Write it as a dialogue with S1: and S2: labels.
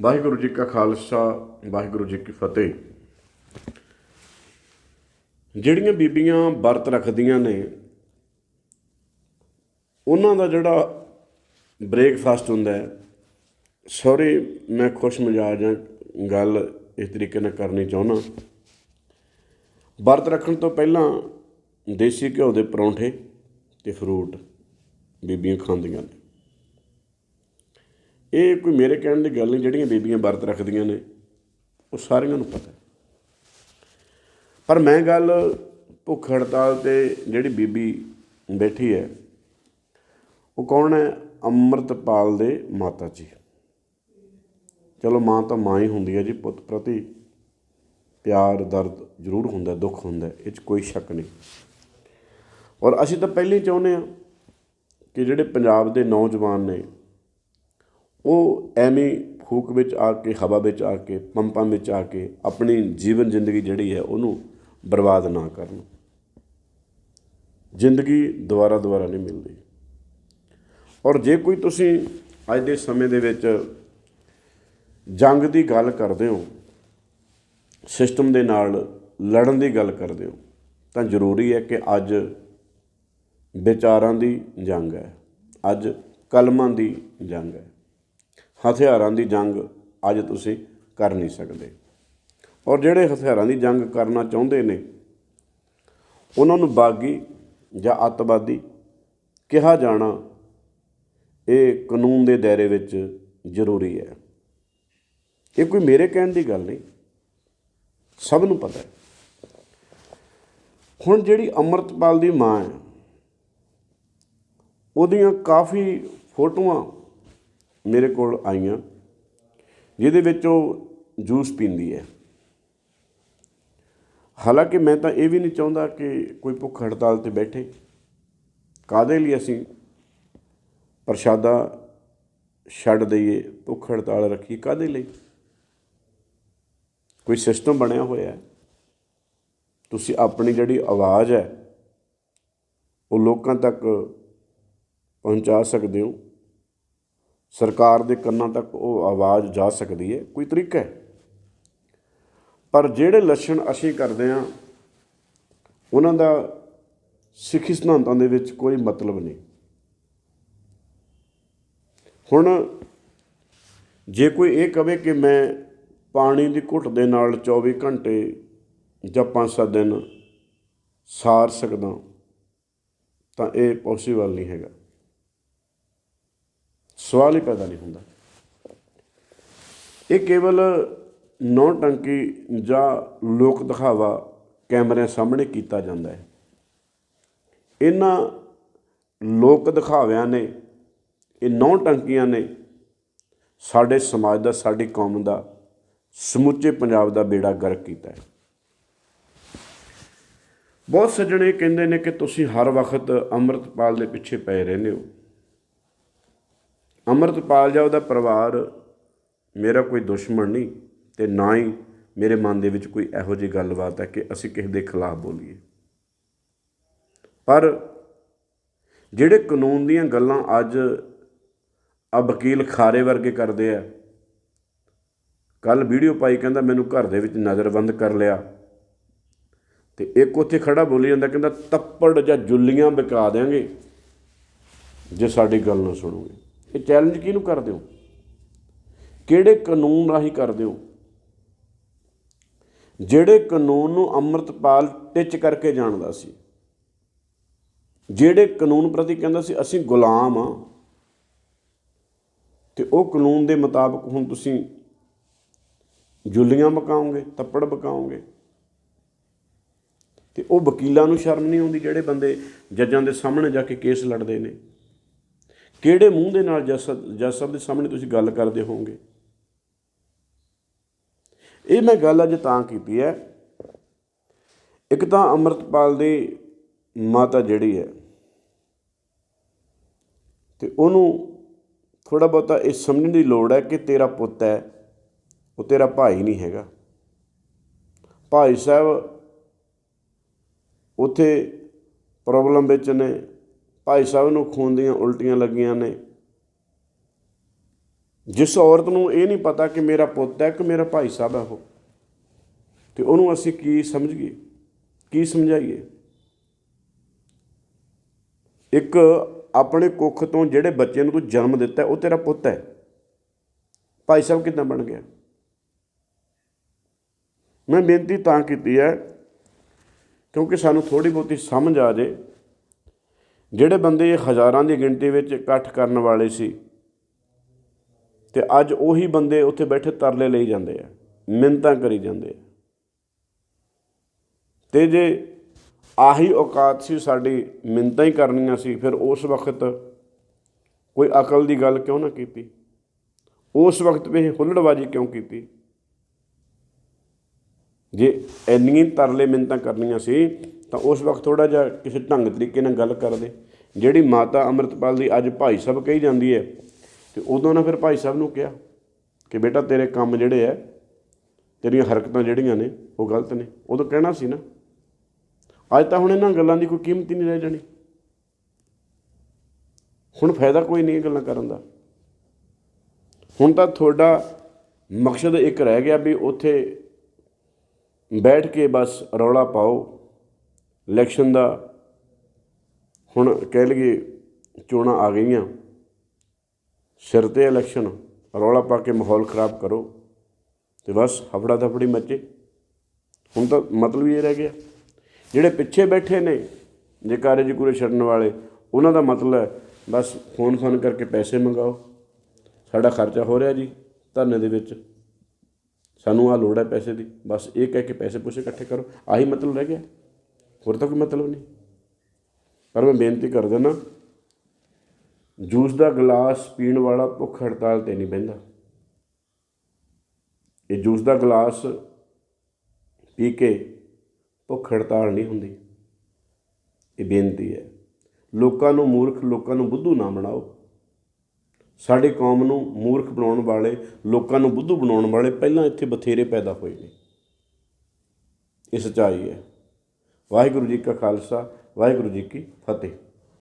S1: ਵਾਹਿਗੁਰੂ ਜੀ ਕਾ ਖਾਲਸਾ, ਵਾਹਿਗੁਰੂ ਜੀ ਕੀ ਫਤਿਹ। ਜਿਹੜੀਆਂ ਬੀਬੀਆਂ ਵਰਤ ਰੱਖਦੀਆਂ ਨੇ, ਉਹਨਾਂ ਦਾ ਜਿਹੜਾ ਬ੍ਰੇਕਫਾਸਟ ਹੁੰਦਾ ਹੈ, ਸੌਰੀ, ਮੈਂ ਖੁਸ਼ ਮਜਾਜ ਹਾਂ, ਗੱਲ ਇਸ ਤਰੀਕੇ ਨਾਲ ਕਰਨੀ ਚਾਹੁੰਦਾ। ਵਰਤ ਰੱਖਣ ਤੋਂ ਪਹਿਲਾਂ ਦੇਸੀ ਘਿਓ ਦੇ ਪਰੌਂਠੇ ਤੇ ਫਰੂਟ ਬੀਬੀਆਂ ਖਾਂਦੀਆਂ ਨੇ। ਇਹ ਕੋਈ ਮੇਰੇ ਕਹਿਣ ਦੀ ਗੱਲ ਨਹੀਂ, ਜਿਹੜੀਆਂ ਬੀਬੀਆਂ ਵਰਤ ਰੱਖਦੀਆਂ ਨੇ, ਉਹ ਸਾਰਿਆਂ ਨੂੰ ਪਤਾ ਪਰ ਮੈਂ ਗੱਲ ਭੁੱਖ ਹੜਤਾਲ ਤੇ ਜਿਹੜੀ ਬੀਬੀ ਬੈਠੀ ਹੈ, ਉਹ ਕੌਣ ਹੈ? ਅੰਮ੍ਰਿਤਪਾਲ ਦੇ ਮਾਤਾ ਜੀ। ਚਲੋ, ਮਾਂ ਤਾਂ ਮਾਂ ਹੀ ਹੁੰਦੀ ਹੈ ਜੀ, ਪੁੱਤ ਪ੍ਰਤੀ ਪਿਆਰ, ਦਰਦ ਜ਼ਰੂਰ ਹੁੰਦਾ ਦੁੱਖ ਹੁੰਦਾ ਇਹ 'ਚ ਕੋਈ ਸ਼ੱਕ ਨਹੀਂ। ਔਰ ਅਸੀਂ ਤਾਂ ਪਹਿਲਾਂ ਹੀ ਚਾਹੁੰਦੇ ਹਾਂ ਕਿ ਜਿਹੜੇ ਪੰਜਾਬ ਦੇ ਨੌਜਵਾਨ ਨੇ ਉਹ ਐਵੇਂ ਫੂਕ ਵਿੱਚ ਆ ਕੇ, ਹਵਾ ਵਿੱਚ ਆ ਕੇ, ਪੰਪਾਂ ਵਿੱਚ ਆ ਕੇ ਆਪਣੀ ਜੀਵਨ ਜ਼ਿੰਦਗੀ ਜਿਹੜੀ ਹੈ ਉਹਨੂੰ ਬਰਬਾਦ ਨਾ ਕਰਨ। ਜ਼ਿੰਦਗੀ ਦੁਬਾਰਾ ਦੁਬਾਰਾ ਨਹੀਂ ਮਿਲਦੀ। ਔਰ ਜੇ ਕੋਈ ਤੁਸੀਂ ਅੱਜ ਦੇ ਸਮੇਂ ਦੇ ਵਿੱਚ ਜੰਗ ਦੀ ਗੱਲ ਕਰਦੇ ਹੋ, ਸਿਸਟਮ ਦੇ ਨਾਲ ਲੜਨ ਦੀ ਗੱਲ ਕਰਦੇ ਹੋ, ਤਾਂ ਜ਼ਰੂਰੀ ਹੈ ਕਿ ਅੱਜ ਵਿਚਾਰਾਂ ਦੀ ਜੰਗ ਹੈ, ਅੱਜ ਕਲਮਾਂ ਦੀ ਜੰਗ ਹੈ। ਹਥਿਆਰਾਂ ਦੀ ਜੰਗ ਅੱਜ ਤੁਸੀਂ ਕਰ ਨਹੀਂ ਸਕਦੇ। ਔਰ ਜਿਹੜੇ ਹਥਿਆਰਾਂ ਦੀ ਜੰਗ ਕਰਨਾ ਚਾਹੁੰਦੇ ਨੇ, ਉਹਨਾਂ ਨੂੰ ਬਾਗੀ ਜਾਂ ਅੱਤਵਾਦੀ ਕਿਹਾ ਜਾਣਾ ਇਹ ਕਾਨੂੰਨ ਦੇ ਦਾਇਰੇ ਵਿੱਚ ਜ਼ਰੂਰੀ ਹੈ। ਇਹ ਕੋਈ ਮੇਰੇ ਕਹਿਣ ਦੀ ਗੱਲ ਨਹੀਂ, ਸਭ ਨੂੰ ਪਤਾ ਹੈ। ਹੁਣ ਜਿਹੜੀ ਅੰਮ੍ਰਿਤਪਾਲ ਦੀ ਮਾਂ ਹੈ, ਉਹਦੀਆਂ ਕਾਫੀ ਫੋਟੋਆਂ ਮੇਰੇ ਕੋਲ ਆਈਆਂ, ਜਿਹਦੇ ਵਿੱਚ ਉਹ ਜੂਸ ਪੀਂਦੀ ਹੈ। ਹਾਲਾਂਕਿ ਮੈਂ ਤਾਂ ਇਹ ਵੀ ਨਹੀਂ ਚਾਹੁੰਦਾ ਕਿ ਕੋਈ ਭੁੱਖ ਹੜਤਾਲ ਤੇ ਬੈਠੇ। ਕਾਦੇ ਲਈ ਅਸੀਂ ਪ੍ਰਸ਼ਾਦਾ ਛੱਡ ਦਈਏ, ਭੁੱਖ ਹੜਤਾਲ ਰੱਖੀ ਕਾਦੇ ਲਈ? ਕੋਈ ਸਿਸਟਮ ਬਣਿਆ ਹੋਇਆ ਹੈ? ਤੁਸੀਂ ਆਪਣੀ ਜਿਹੜੀ ਆਵਾਜ਼ ਹੈ, ਉਹ ਲੋਕਾਂ ਤੱਕ ਪਹੁੰਚਾ ਸਕਦੇ ਹੋ। ਸਰਕਾਰ ਦੇ ਕੰਨਾਂ ਤੱਕ ਉਹ ਆਵਾਜ਼ ਜਾ ਸਕਦੀ ਹੈ। ਕੋਈ ਤਰੀਕਾ ਹੈ? ਪਰ ਜਿਹੜੇ ਲੱਛਣ ਅਸੀਂ ਕਰਦੇ ਹਾਂ, ਉਹਨਾਂ ਦਾ ਸਿੱਖੀ ਸਿਧਾਂਤਾਂ ਦੇ ਵਿੱਚ ਕੋਈ ਮਤਲਬ ਨਹੀਂ। ਹੁਣ ਜੇ ਕੋਈ ਇਹ ਕਵੇ ਕਿ ਮੈਂ ਪਾਣੀ ਦੀ ਘੁੱਟ ਦੇ ਨਾਲ 24 ਘੰਟੇ ਜਾਂ 5-7 ਦਿਨ ਸਾਰ ਸਕਦਾ, ਤਾਂ ਇਹ ਪੋਸੀਬਲ ਨਹੀਂ ਹੈਗਾ। ਸਵਾਲ ਹੀ ਪੈਦਾ ਨਹੀਂ ਹੁੰਦਾ। ਇਹ ਕੇਵਲ ਨੌ ਟੰਕੀ ਜਾਂ ਲੋਕ ਦਿਖਾਵਾ ਕੈਮਰਿਆਂ ਸਾਹਮਣੇ ਕੀਤਾ ਜਾਂਦਾ ਹੈ। ਇਹਨਾਂ ਲੋਕ ਦਿਖਾਵਿਆਂ ਨੇ, ਇਹ ਨੌ ਟੰਕੀਆਂ ਨੇ ਸਾਡੇ ਸਮਾਜ ਦਾ, ਸਾਡੀ ਕੌਮ ਦਾ, ਸਮੁੱਚੇ ਪੰਜਾਬ ਦਾ ਬੇੜਾ ਗਰਕ ਕੀਤਾ ਹੈ। ਬਹੁਤ ਸੱਜਣੇ ਕਹਿੰਦੇ ਨੇ ਕਿ ਤੁਸੀਂ ਹਰ ਵਕਤ ਅੰਮ੍ਰਿਤਪਾਲ ਦੇ ਪਿੱਛੇ ਪਏ ਰਹਿੰਦੇ ਹੋ। ਅੰਮ੍ਰਿਤਪਾਲ ਜਾਂ ਉਹਦਾ ਪਰਿਵਾਰ ਮੇਰਾ ਕੋਈ ਦੁਸ਼ਮਣ ਨਹੀਂ ਅਤੇ ਨਾ ਹੀ ਮੇਰੇ ਮਨ ਦੇ ਵਿੱਚ ਕੋਈ ਇਹੋ ਜਿਹੀ ਗੱਲਬਾਤ ਹੈ ਕਿ ਅਸੀਂ ਕਿਸੇ ਦੇ ਖਿਲਾਫ ਬੋਲੀਏ। ਪਰ ਜਿਹੜੇ ਕਾਨੂੰਨ ਦੀਆਂ ਗੱਲਾਂ ਅੱਜ ਆ ਵਕੀਲ ਖਾਰੇ ਵਰਗੇ ਕਰਦੇ ਆ ਕੱਲ ਵੀਡੀਓ ਪਾਈ ਕਹਿੰਦਾ ਮੈਨੂੰ ਘਰ ਦੇ ਵਿੱਚ ਨਜ਼ਰਬੰਦ ਕਰ ਲਿਆ ਤੇ ਇੱਕ ਉੱਥੇ ਖੜਾ ਬੋਲੀ ਜਾਂਦਾ ਕਹਿੰਦਾ ਤੱਪੜ ਜਾਂ ਜੁੱਲੀਆਂ ਵਿਕਾ ਦੇਾਂਗੇ ਜੇ ਸਾਡੀ ਗੱਲ ਨਾ ਸੁਣੋਗੇ। ਇਹ ਚੈਲੰਜ ਕਿਹਨੂੰ ਕਰਦੇ ਹੋ? ਕਿਹੜੇ ਕਾਨੂੰਨ ਰਾਹੀਂ ਕਰਦੇ ਹੋ? ਜਿਹੜੇ ਕਾਨੂੰਨ ਨੂੰ ਅੰਮ੍ਰਿਤਪਾਲ ਟਿੱਚ ਕਰਕੇ ਜਾਣਦਾ ਸੀ। ਜਿਹੜੇ ਕਾਨੂੰਨ ਪ੍ਰਤੀ ਕਹਿੰਦਾ ਸੀ, ਅਸੀਂ ਗੁਲਾਮ ਆ ਤੇ ਉਹ ਕਾਨੂੰਨ ਦੇ ਮੁਤਾਬਕ ਹੁਣ ਤੁਸੀਂ ਜੁੱਲੀਆਂ ਬਕਾਓਗੇ ਤੱਪੜ ਬਕਾਓਗੇ ਤੇ ਉਹ ਵਕੀਲਾਂ ਨੂੰ ਸ਼ਰਮ ਨਹੀਂ ਆਉਂਦੀ ਜਿਹੜੇ ਬੰਦੇ ਜੱਜਾਂ ਦੇ ਸਾਹਮਣੇ ਜਾ ਕੇ ਕੇਸ ਲੜਦੇ ਨੇ? ਕਿਹੜੇ ਮੂੰਹ ਦੇ ਨਾਲ ਜੱਜ ਜੱਜ ਸਾਹਿਬ ਦੇ ਸਾਹਮਣੇ ਤੁਸੀਂ ਗੱਲ ਕਰਦੇ ਹੋਵੋਗੇ? ਇਹ ਮੈਂ ਗੱਲ ਅੱਜ ਤਾਂ ਕੀਤੀ ਹੈ। ਇੱਕ ਤਾਂ ਅੰਮ੍ਰਿਤਪਾਲ ਦੀ ਮਾਤਾ ਜਿਹੜੀ ਹੈ ਤੇ ਉਹਨੂੰ ਥੋੜਾ ਬਹੁਤਾ ਇਹ ਸਮਝਣ ਦੀ ਲੋੜ ਹੈ ਕਿ ਤੇਰਾ ਪੁੱਤ ਹੈ, ਉਹ ਤੇਰਾ ਭਾਈ ਨਹੀਂ ਹੈਗਾ। ਭਾਈ ਸਾਹਿਬ ਉੱਥੇ ਪ੍ਰੋਬਲਮ ਵਿੱਚ ਨੇ ਭਾਈ ਸਾਹਿਬ ਨੂੰ ਖੂਨ ਦੀਆਂ ਉਲਟੀਆਂ ਲੱਗੀਆਂ ਨੇ। ਜਿਸ ਔਰਤ ਨੂੰ ਇਹ ਨਹੀਂ ਪਤਾ ਕਿ ਮੇਰਾ ਪੁੱਤ ਹੈ, ਕਿ ਮੇਰਾ ਭਾਈ ਸਾਹਿਬ ਹੈ ਉਹ, ਤੇ ਉਹਨੂੰ ਅਸੀਂ ਕੀ ਸਮਝੀਏ, ਕੀ ਸਮਝਾਈਏ? ਇੱਕ ਆਪਣੇ ਕੁੱਖ ਤੋਂ ਜਿਹੜੇ ਬੱਚੇ ਨੂੰ ਤੂੰ ਜਨਮ ਦਿੱਤਾ ਉਹ ਤੇਰਾ ਪੁੱਤ ਹੈ। ਭਾਈ ਸਾਹਿਬ ਕਿੱਦਾਂ ਬਣ ਗਿਆ? ਮੈਂ ਬੇਨਤੀ ਤਾਂ ਕੀਤੀ ਹੈ, ਕਿਉਂਕਿ ਸਾਨੂੰ ਥੋੜੀ ਬਹੁਤੀ ਸਮਝ ਆ ਜੇ ਜਿਹੜੇ ਬੰਦੇ ਹਜ਼ਾਰਾਂ ਦੀ ਗਿਣਤੀ ਵਿੱਚ ਇਕੱਠ ਕਰਨ ਵਾਲੇ ਸੀ ਤੇ ਅੱਜ ਉਹੀ ਬੰਦੇ ਉੱਥੇ ਬੈਠੇ ਤਰਲੇ ਲਈ ਜਾਂਦੇ ਆ, ਮਿੰਨਤਾਂ ਕਰੀ ਜਾਂਦੇ ਆ। ਤੇ ਜੇ ਆਹੀ ਔਕਾਤ ਸੀ ਸਾਡੀ ਮਿੰਨਤਾਂ ਹੀ ਕਰਨੀਆਂ ਸੀ, ਫਿਰ ਉਸ ਵਕਤ ਕੋਈ ਅਕਲ ਦੀ ਗੱਲ ਕਿਉਂ ਨਾ ਕੀਤੀ? ਉਸ ਵਕਤ ਵੀ ਹੁੱਲੜਬਾਜੀ ਕਿਉਂ ਕੀਤੀ? ਜੇ ਇੰਨੀਆਂ ਤਰਲੇ ਮਿੰਨਤਾਂ ਕਰਨੀਆਂ ਸੀ, ਤਾਂ ਉਸ ਵਕਤ ਥੋੜਾ ਜਿਹਾ ਕਿਸੇ ਢੰਗ ਤਰੀਕੇ ਨਾਲ ਗੱਲ ਕਰਦੇ ਜਿਹੜੀ ਮਾਤਾ ਅੰਮ੍ਰਿਤਪਾਲ ਦੀ ਅੱਜ ਭਾਈ ਸਾਹਿਬ ਕਹੀ ਜਾਂਦੀ ਹੈ, ਤੇ ਉਦੋਂ ਨਾ ਫਿਰ ਭਾਈ ਸਾਹਿਬ ਨੂੰ ਕਿਹਾ ਕਿ ਬੇਟਾ ਤੇਰੇ ਕੰਮ ਜਿਹੜੇ ਆ ਤੇਰੀਆਂ ਹਰਕਤਾਂ ਜਿਹੜੀਆਂ ਨੇ, ਉਹ ਗਲਤ ਨੇ। ਉਦੋਂ ਕਹਿਣਾ ਸੀ ਨਾ, ਅੱਜ ਤਾਂ ਹੁਣ ਇਹਨਾਂ ਗੱਲਾਂ ਦੀ ਕੋਈ ਕੀਮਤ ਹੀ ਨਹੀਂ ਰਹਿ ਜਾਣੀ। ਹੁਣ ਫਾਇਦਾ ਕੋਈ ਨਹੀਂ ਗੱਲਾਂ ਕਰਨ ਦਾ। ਹੁਣ ਤਾਂ ਤੁਹਾਡਾ ਮਕਸਦ ਇੱਕ ਰਹਿ ਗਿਆ ਵੀ ਉੱਥੇ ਬੈਠ ਕੇ ਬਸ ਰੌਲਾ ਪਾਓ। ਇਲੈਕਸ਼ਨ ਦਾ ਹੁਣ ਕਹਿ ਲਈਏ ਚੋਣਾਂ ਆ ਗਈਆਂ। ਸਿਰ ਤੇ ਇਲੈਕਸ਼ਨ, ਰੌਲਾ ਪਾ ਕੇ ਮਾਹੌਲ ਖਰਾਬ ਕਰੋ ਤੇ ਬਸ ਹਫੜਾ ਦਫੜੀ ਮੱਚੇ। ਹੁਣ ਤਾਂ ਮਤਲਬ ਹੀ ਇਹ ਰਹਿ ਗਿਆ। ਜਿਹੜੇ ਪਿੱਛੇ ਬੈਠੇ ਨੇ, ਜੇ ਕਾਰਜ ਕੂਰੇ ਛੱਡਣ ਵਾਲੇ, ਉਹਨਾਂ ਦਾ ਮਤਲਬ ਹੈ ਬਸ ਫੋਨ ਫੋਨ ਕਰਕੇ ਪੈਸੇ ਮੰਗਾਓ। ਸਾਡਾ ਖਰਚਾ ਹੋ ਰਿਹਾ ਜੀ, ਧਰਨੇ ਦੇ ਵਿੱਚ। ਸਾਨੂੰ ਆ ਲੋੜ ਹੈ ਪੈਸੇ ਦੀ। ਬਸ ਇਹ ਕਹਿ ਕੇ ਪੈਸੇ ਪੂਸੇ ਇਕੱਠੇ ਕਰੋ। ਆਹੀ ਮਤਲਬ ਰਹਿ ਗਿਆ। ਹੋਰ ਤਾਂ ਕੋਈ ਮਤਲਬ ਨਹੀਂ। ਪਰ ਮੈਂ ਬੇਨਤੀ ਕਰ ਦਿੰਦਾ, ਜੂਸ ਦਾ ਗਲਾਸ ਪੀਣ ਵਾਲਾ ਭੁੱਖ ਹੜਤਾਲ ਤੇ ਨਹੀਂ ਬਹਿੰਦਾ। ਇਹ ਜੂਸ ਦਾ ਗਲਾਸ ਪੀ ਕੇ ਭੁੱਖ ਹੜਤਾਲ ਨਹੀਂ ਹੁੰਦੀ। ਇਹ ਬੇਨਤੀ ਹੈ। ਲੋਕਾਂ ਨੂੰ ਮੂਰਖ, ਲੋਕਾਂ ਨੂੰ ਬੁੱਧੂ ਨਾ ਬਣਾਓ। ਸਾਡੀ ਕੌਮ ਨੂੰ ਮੂਰਖ ਬਣਾਉਣ ਵਾਲੇ, ਲੋਕਾਂ ਨੂੰ ਬੁੱਧੂ ਬਣਾਉਣ ਵਾਲੇ ਪਹਿਲਾਂ ਇੱਥੇ ਬਥੇਰੇ ਪੈਦਾ ਹੋਏ ਨੇ। ਇਹ ਸੱਚਾਈ ਹੈ। ਵਾਹਿਗੁਰੂ ਜੀ ਕਾ ਖਾਲਸਾ, ਵਾਹਿਗੁਰੂ ਜੀ ਕੀ ਫਤਿਹ।